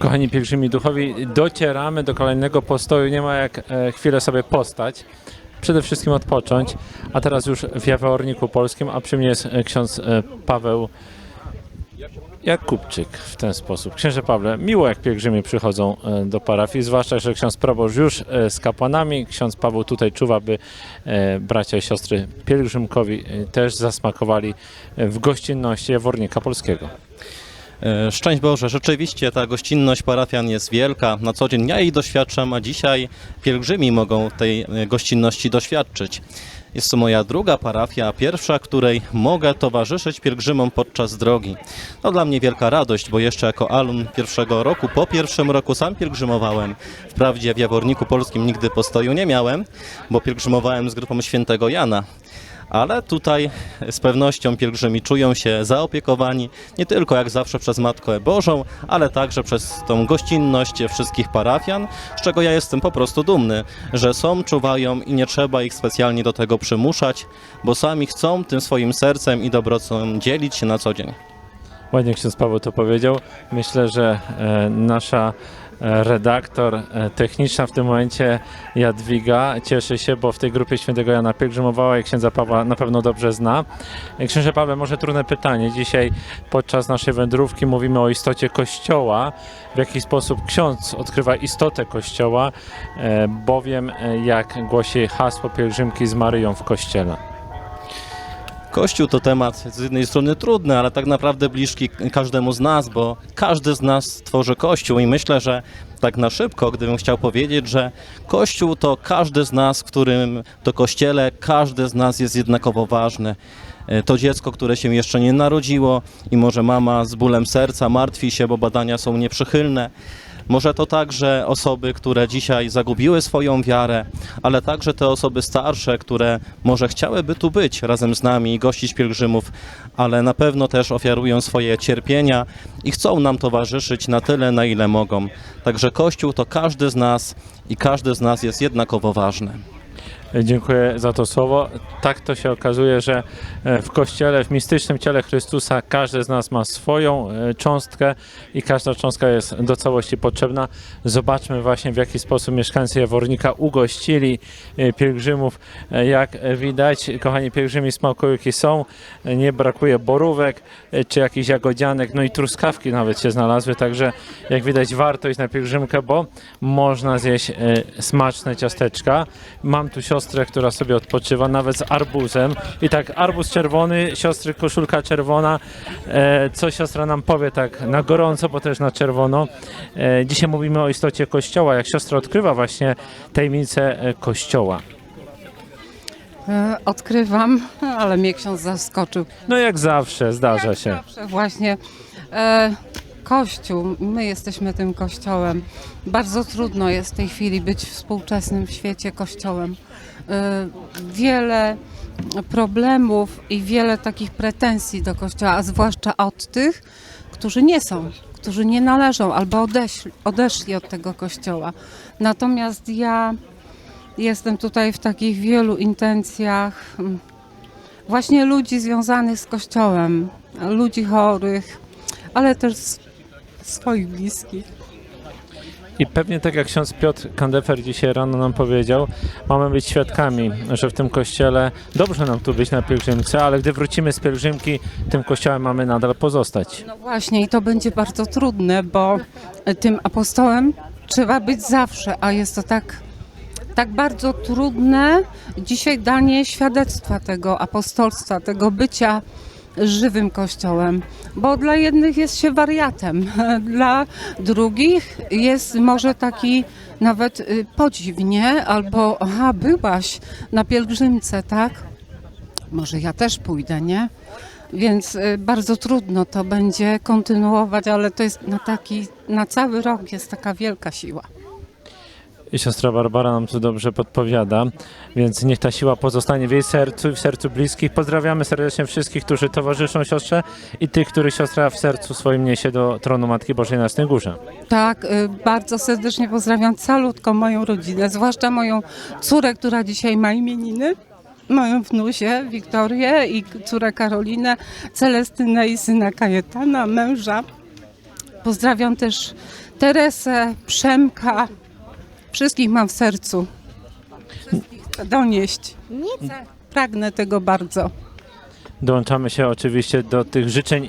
Kochani pielgrzymi duchowi, docieramy do kolejnego postoju. Nie ma jak e, chwilę sobie postać. Przede wszystkim odpocząć. A teraz już w Jaworniku Polskim, a przy mnie jest e, ksiądz e, Paweł Jakubczyk w ten sposób. Księże Pawle, miło jak pielgrzymi przychodzą do parafii, zwłaszcza, że ksiądz proboszcz już z kapłanami, ksiądz Paweł tutaj czuwa, by bracia i siostry pielgrzymkowi też zasmakowali w gościnności Jawornika Polskiego. E, Szczęść Boże, rzeczywiście ta gościnność parafian jest wielka. Na co dzień ja jej doświadczam, a dzisiaj pielgrzymi mogą tej e, gościnności doświadczyć. Jest to moja druga parafia, pierwsza, której mogę towarzyszyć pielgrzymom podczas drogi. To dla mnie wielka radość, bo jeszcze jako alum pierwszego roku, po pierwszym roku sam pielgrzymowałem. Wprawdzie w Jaworniku Polskim nigdy postoju nie miałem, bo pielgrzymowałem z grupą świętego Jana. Ale tutaj z pewnością pielgrzymi czują się zaopiekowani nie tylko jak zawsze przez Matkę Bożą, ale także przez tą gościnność wszystkich parafian, z czego ja jestem po prostu dumny, że są, czuwają i nie trzeba ich specjalnie do tego przymuszać, bo sami chcą tym swoim sercem i dobrocą dzielić się na co dzień. Ładnie ksiądz Paweł to powiedział. Myślę, że e, nasza redaktor e, techniczna w tym momencie Jadwiga cieszy się, bo w tej grupie świętego Jana pielgrzymowała i księdza Pawła na pewno dobrze zna. E, Księże Pawle, może trudne pytanie. Dzisiaj podczas naszej wędrówki mówimy o istocie Kościoła. W jaki sposób ksiądz odkrywa istotę Kościoła, e, bowiem jak głosi hasło pielgrzymki z Maryją w Kościele. Kościół to temat z jednej strony trudny, ale tak naprawdę bliski każdemu z nas, bo każdy z nas tworzy Kościół i myślę, że tak na szybko, gdybym chciał powiedzieć, że Kościół to każdy z nas, którym to Kościele każdy z nas jest jednakowo ważny. E, To dziecko, które się jeszcze nie narodziło i może mama z bólem serca martwi się, bo badania są nieprzychylne. Może to także osoby, które dzisiaj zagubiły swoją wiarę, ale także te osoby starsze, które może chciałyby tu być razem z nami i gościć pielgrzymów, ale na pewno też ofiarują swoje cierpienia i chcą nam towarzyszyć na tyle, na ile mogą. Także Kościół to każdy z nas i każdy z nas jest jednakowo ważny. Dziękuję za to słowo. Tak to się okazuje, że e, w Kościele, w mistycznym ciele Chrystusa każdy z nas ma swoją e, cząstkę i każda cząstka jest do całości potrzebna. Zobaczmy właśnie w jaki sposób mieszkańcy Jawornika ugościli e, pielgrzymów. E, Jak e, widać, kochani pielgrzymi smakołyki są, E, nie brakuje borówek e, czy jakichś jagodzianek, no i truskawki nawet się znalazły, także jak widać warto iść na pielgrzymkę, bo można zjeść e, smaczne ciasteczka. Mam tu siostrę, która sobie odpoczywa, nawet z arbuzem. I tak, arbuz czerwony, siostry koszulka czerwona. E, co siostra nam powie tak na gorąco, bo też na czerwono. E, dzisiaj mówimy o istocie Kościoła, jak siostra odkrywa właśnie tajemnicę e, Kościoła. E, Odkrywam, ale mnie ksiądz zaskoczył. No jak zawsze, zdarza się. Zawsze właśnie e, Kościół, my jesteśmy tym Kościołem. Bardzo trudno jest w tej chwili być współczesnym w świecie Kościołem. E, wiele problemów i wiele takich pretensji do Kościoła, a zwłaszcza od tych, którzy nie są, którzy nie należą albo odeszli, odeszli od tego Kościoła. Natomiast ja jestem tutaj w takich wielu intencjach mm, właśnie ludzi związanych z Kościołem, ludzi chorych, ale też swoich bliskich. I pewnie tak jak ksiądz Piotr Kandefer dzisiaj rano nam powiedział, mamy być świadkami, że w tym kościele dobrze nam tu być na pielgrzymce, ale gdy wrócimy z pielgrzymki, tym kościołem mamy nadal pozostać. No właśnie i to będzie bardzo trudne, bo tym apostołem trzeba być zawsze, a jest to tak, tak bardzo trudne dzisiaj danie świadectwa tego apostolstwa, tego bycia żywym kościołem, bo dla jednych jest się wariatem, dla drugich jest może taki nawet y, podziw, nie? Albo aha, byłaś na pielgrzymce, tak? Może ja też pójdę, nie? Więc y, bardzo trudno to będzie kontynuować, ale to jest na taki, na cały rok jest taka wielka siła. I siostra Barbara nam tu dobrze podpowiada, więc niech ta siła pozostanie w jej sercu i w sercu bliskich. Pozdrawiamy serdecznie wszystkich, którzy towarzyszą siostrze i tych, których siostra w sercu swoim niesie do tronu Matki Bożej na Jasnej Górze. Tak, y, bardzo serdecznie pozdrawiam calutką moją rodzinę, zwłaszcza moją córę, która dzisiaj ma imieniny. Moją wnusię Wiktorię i córę Karolinę, Celestynę i syna Kajetana, męża Pozdrawiam też Teresę, Przemka. Wszystkich mam w sercu. Wszystkich chcę donieść. Pragnę tego bardzo. Dołączamy się oczywiście do tych życzeń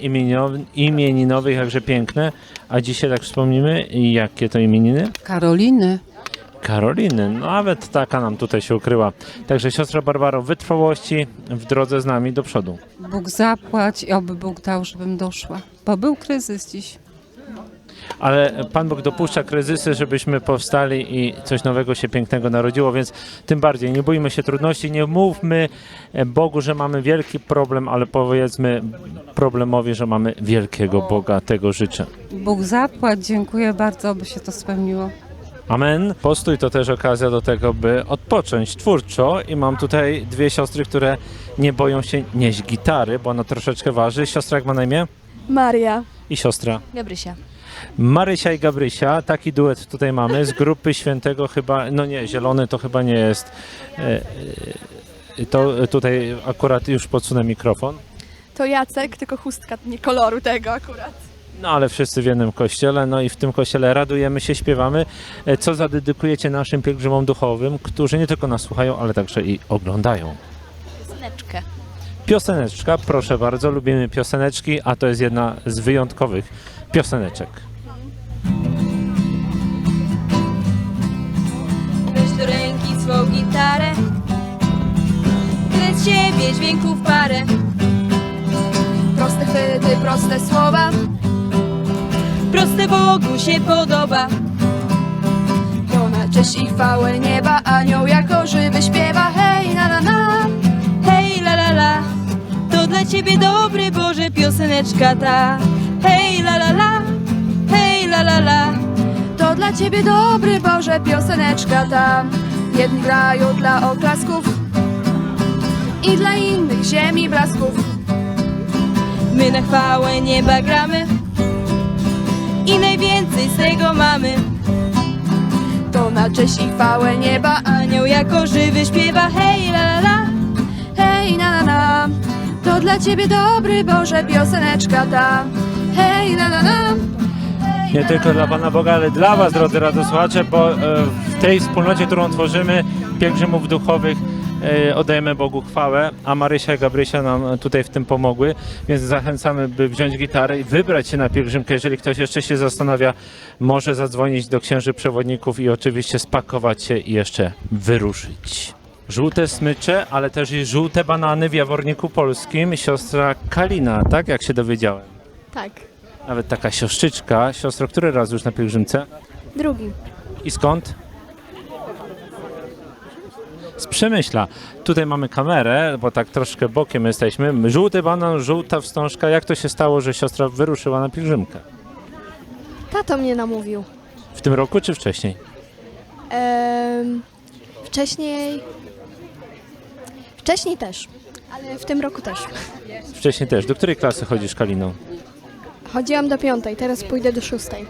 imieninowych, jakże piękne. A dzisiaj tak wspomnimy, jakie to imieniny? Karoliny. Karoliny, no nawet taka nam tutaj się ukryła. Także siostra Barbaro, wytrwałości w drodze z nami do przodu. Bóg zapłać i oby Bóg dał, żebym doszła. Bo był kryzys dziś. Ale Pan Bóg dopuszcza kryzysy, żebyśmy powstali i coś nowego się pięknego narodziło, więc tym bardziej nie bójmy się trudności, nie mówmy Bogu, że mamy wielki problem, ale powiedzmy problemowi, że mamy wielkiego Boga, tego życzę. Bóg zapłać, dziękuję bardzo, aby się to spełniło. Amen. Postój to też okazja do tego, by odpocząć twórczo i mam tutaj dwie siostry, które nie boją się nieść gitary, bo ona troszeczkę waży. Siostra jak ma na imię? Maria. I siostra. Gabrysia. Marysia i Gabrysia, taki duet tutaj mamy z grupy świętego chyba, no nie, zielony to chyba nie jest. E, e, To tutaj akurat już podsunę mikrofon. To Jacek, tylko chustka, nie koloru tego akurat. No ale wszyscy w jednym kościele, no i w tym kościele radujemy się, śpiewamy. E, Co zadedykujecie naszym pielgrzymom duchowym, którzy nie tylko nas słuchają, ale także i oglądają. Sneczkę. Pioseneczka, proszę bardzo, lubimy pioseneczki, a to jest jedna z wyjątkowych pioseneczek. Weź do ręki swą gitarę z siebie dźwięków parę Proste chwyty, proste słowa. Proste Bogu się podoba To na cześć i chwałę nieba, anioł jako żywy śpiewa. Hej, na na na. Hej la la la To dla ciebie dobry Boże pioseneczka ta Hej la la la Hej la la la To dla ciebie dobry Boże pioseneczka ta. Jedni grają dla oklasków i dla innych ziemi blasków. My na chwałę nieba gramy I najwięcej z tego mamy To na cześć i chwałę nieba, Anioł jako żywy śpiewa Hej la la la Hej, na na na, to dla ciebie dobry Boże pioseneczka ta. Hej, na na Nie tylko dla na. Pana Boga, ale dla Was, drodzy radiosłuchacze, bo e, w tej wspólnocie, którą tworzymy, pielgrzymów duchowych, e, oddajemy Bogu chwałę, a Marysia i Gabrysia nam tutaj w tym pomogły, więc zachęcamy, by wziąć gitarę i wybrać się na pielgrzymkę. Jeżeli ktoś jeszcze się zastanawia, może zadzwonić do księży przewodników i oczywiście spakować się i jeszcze wyruszyć. Żółte smycze, ale też i żółte banany w Jaworniku Polskim. Siostra Kalina, tak jak się dowiedziałem. Tak, Nawet taka siostrzyczka. Siostro, który raz już na pielgrzymce? drugi. I skąd? Z Przemyśla. Tutaj mamy kamerę, bo tak troszkę bokiem jesteśmy. Żółty banan, żółta wstążka. Jak to się stało, że siostra wyruszyła na pielgrzymkę? Tato mnie namówił. W tym roku czy wcześniej? Em, wcześniej. Wcześniej też, ale w tym roku też. Wcześniej też. Do której klasy chodzisz, Kaliną? Chodziłam do piątej, teraz pójdę do szóstej.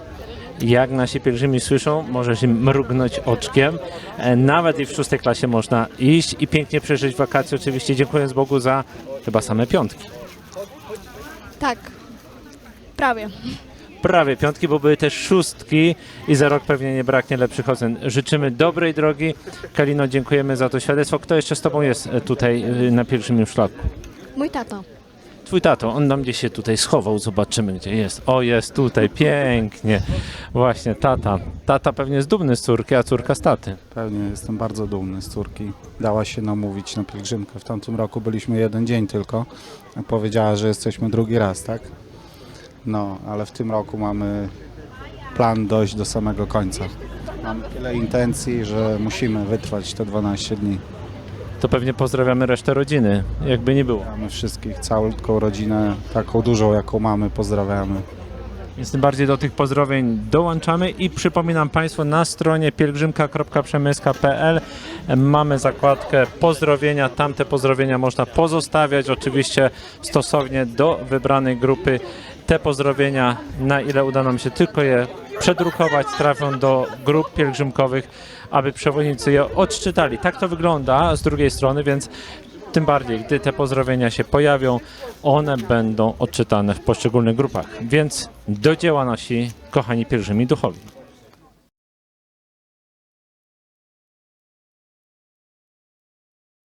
Jak nasi pielgrzymi słyszą, możesz im mrugnąć oczkiem. E, Nawet i w szóstej klasie można iść i pięknie przeżyć wakacje. Oczywiście dziękując Bogu za chyba same piątki. Tak, prawie. prawie piątki, bo były też szóstki i za rok pewnie nie braknie lepszych ocen. Życzymy dobrej drogi. Kalino, dziękujemy za to świadectwo. Kto jeszcze z Tobą jest tutaj e, na pielgrzymim szlaku? Mój tato. Twój tato, on nam gdzieś się tutaj schował, zobaczymy gdzie jest. O, jest tutaj, pięknie. Właśnie, tata. Tata pewnie jest dumny z córki, a córka z taty. Pewnie jestem bardzo dumny z córki. Dała się namówić na pielgrzymkę. W tamtym roku byliśmy jeden dzień tylko. Powiedziała, że jesteśmy drugi raz, tak? No, ale w tym roku mamy plan dojść do samego końca. Mamy tyle intencji, że musimy wytrwać te 12 dni. To pewnie pozdrawiamy resztę rodziny, jakby nie było. Mamy wszystkich, całą rodzinę, taką dużą, jaką mamy, pozdrawiamy. Więc tym bardziej do tych pozdrowień dołączamy i przypominam Państwu na stronie pielgrzymka.przemyska.pl mamy zakładkę pozdrowienia. Tamte pozdrowienia można pozostawiać oczywiście stosownie do wybranej grupy. Te pozdrowienia, na ile uda nam się tylko je przedrukować, trafią do grup pielgrzymkowych, aby przewodnicy je odczytali. Tak to wygląda z drugiej strony, więc tym bardziej, gdy te pozdrowienia się pojawią, one będą odczytane w poszczególnych grupach. Więc do dzieła nasi kochani pielgrzymi duchowi.